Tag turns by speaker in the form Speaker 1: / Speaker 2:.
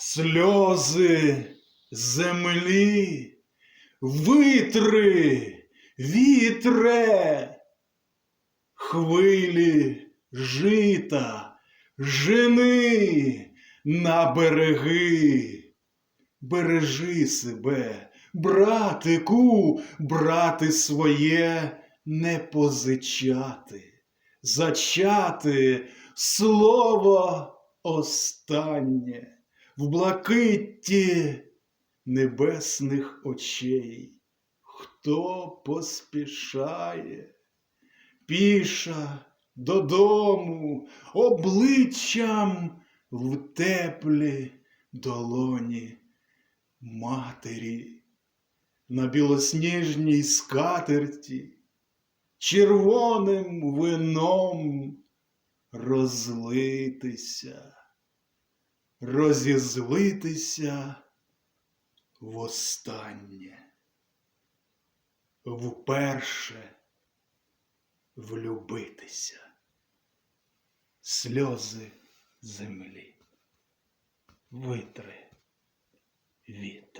Speaker 1: сльози землі, витри, вітре, хвилі жита, жени на береги. Бережи себе, братику, брати своє не позичати, зачати слово останнє в блакитті небесних очей. Хто поспішає, піша додому, обличчям в теплі долоні матері, на білосніжній скатерті, червоним вином розлитися, розізлитися востаннє, вперше влюбитися, сльози землі, витри вітер.